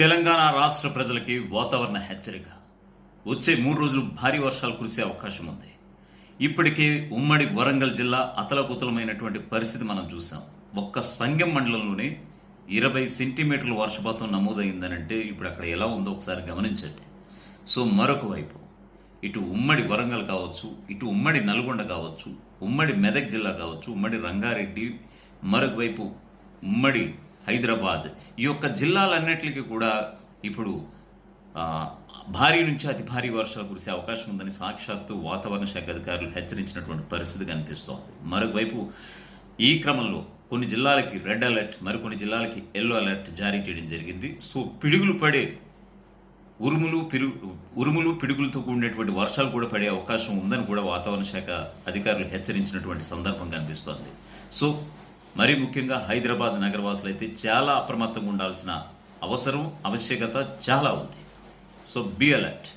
తెలంగాణ రాష్ట్ర ప్రజలకి వాతావరణ హెచ్చరిక. వచ్చే మూడు రోజులు భారీ వర్షాలు కురిసే అవకాశం ఉంది. ఇప్పటికే ఉమ్మడి వరంగల్ జిల్లా అతలకుతలమైనటువంటి పరిస్థితి మనం చూసాం. ఒక్క సంగం మండలంలోనే ఇరవై సెంటీమీటర్ల వర్షపాతం నమోదైందనంటే ఇప్పుడు అక్కడ ఎలా ఉందో ఒకసారి గమనించండి. సో మరొక వైపు ఇటు ఉమ్మడి వరంగల్ కావచ్చు ఇటు ఉమ్మడి నల్గొండ కావచ్చు ఉమ్మడి మెదక్ జిల్లా కావచ్చు ఉమ్మడి రంగారెడ్డి మరొక వైపు ఉమ్మడి హైదరాబాద్ ఈ యొక్క జిల్లాలన్నిటికీ కూడా ఇప్పుడు భారీ నుంచి అతి భారీ వర్షాలు కురిసే అవకాశం ఉందని సాక్షాత్తు వాతావరణ శాఖ అధికారులు హెచ్చరించినటువంటి పరిస్థితి కనిపిస్తోంది. మరొకవైపు ఈ క్రమంలో కొన్ని జిల్లాలకి రెడ్ అలర్ట్ మరికొన్ని జిల్లాలకి ఎల్లో అలర్ట్ జారీ చేయడం జరిగింది. సో పిడుగులు పడే ఉరుములు పిరు ఉరుములు పిడుగులతో కూడినటువంటి వర్షాలు కూడా పడే అవకాశం ఉందని కూడా వాతావరణ శాఖ అధికారులు హెచ్చరించినటువంటి సందర్భం కనిపిస్తోంది. సో మరీ ముఖ్యంగా హైదరాబాద్ నగరవాసులు అయితే చాలా అప్రమత్తంగా ఉండాల్సిన అవసరం ఆవశ్యకత చాలా ఉంది. So be alert